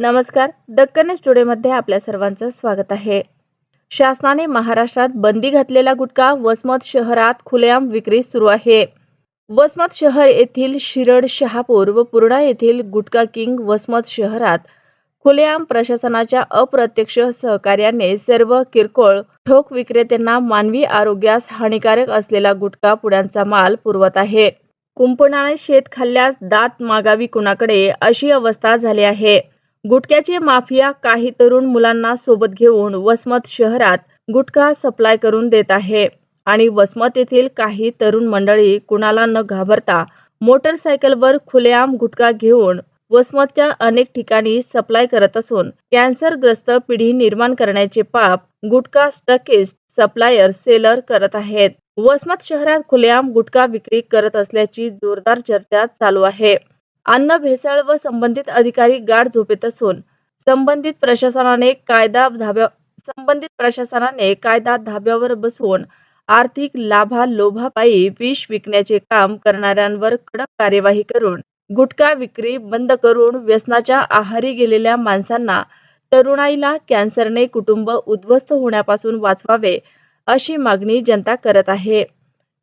नमस्कार दक्कन स्टुडिओमध्ये आपल्या सर्वांचं स्वागत आहे. शासनाने महाराष्ट्रात बंदी घातलेला गुटखा वसमत शहरात खुलेआम विक्री सुरू आहे. वसमत शहर येथील शिरड शहापूर व पूर्णा येथील गुटखा किंग वसमत शहरात खुलेआम प्रशासनाच्या अप्रत्यक्ष सहकार्याने सर्व किरकोळ ठोक विक्रेत्यांना मानवी आरोग्यास हानिकारक असलेला गुटखा पुड्यांचा माल पुरवत आहे. कुंपणाने शेत खाल्ल्यास दात मागावी कुणाकडे अशी अवस्था झाली आहे. गुटख्याचे माफिया काही तरुण मुलांना सोबत घेऊन वसमत शहरात गुटखा सप्लाय करून देत आहे. आणि वसमत येथील काही तरुण मंडळी कुणाला न घाबरता मोटरसायकलवर खुलेआम गुटखा घेऊन वसमतच्या अनेक ठिकाणी सप्लाय करत असून कॅन्सरग्रस्त पिढी निर्माण करण्याचे पाप गुटखा स्टकिस्ट सप्लायर सेलर करत आहेत. वसमत शहरात खुलेआम गुटखा विक्री करत असल्याची जोरदार चर्चा चालू आहे. अन्न भेसळ व संबंधित अधिकारी गाढ झोपेत असून संबंधित प्रशासनाने कायदा धाब्या संबंधित प्रशासनाने कायदा धाब्यावर बसवून आर्थिक लाभा लोभापायी विष विकण्याचे काम करणाऱ्यांवर कडक कार्यवाही करून गुटखा विक्री बंद करून व्यसनाच्या आहारी गेलेल्या माणसांना तरुणाईला कॅन्सरने कुटुंब उद्ध्वस्त होण्यापासून वाचवावे अशी मागणी जनता करत आहे.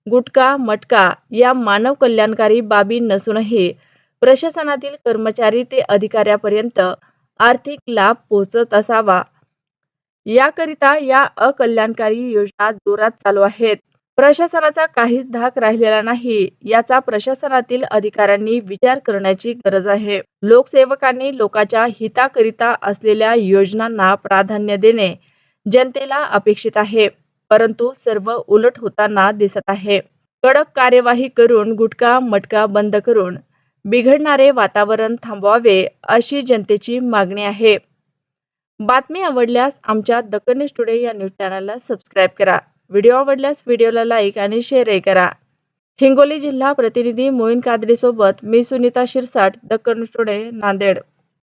गुटखा मटका या मानव कल्याणकारी बाबी नसूनही प्रशासनातील कर्मचारी ते अधिकाऱ्यापर्यंत आर्थिक लाभ पोहोचत असावा. याकरिता या अकल्याणकारी योजना जोरात चालू आहेत. प्रशासनाचा काहीच धाक राहिलेला नाही. याचा प्रशासनातील अधिकाऱ्यांनी विचार करण्याची गरज आहे. लोकसेवकांनी लोकांच्या हिताकरिता असलेल्या योजनांना प्राधान्य देणे जनतेला अपेक्षित आहे. परंतु सर्व उलट होताना दिसत आहे. कडक कार्यवाही करून गुटखा मटका बंद करून बिघडणारे वातावरण थांबवावे अशी जनतेची मागणी आहे. बातमी आवडल्यास आमच्या दक्कन टुडे या न्यूज चॅनलला सबस्क्राईब करा. व्हिडिओ आवडल्यास व्हिडिओला लाईक आणि शेअरही करा. हिंगोली जिल्हा प्रतिनिधी मोईन कादरीसोबत मी सुनीता शिरसाट दक्कन टुडे नांदेड.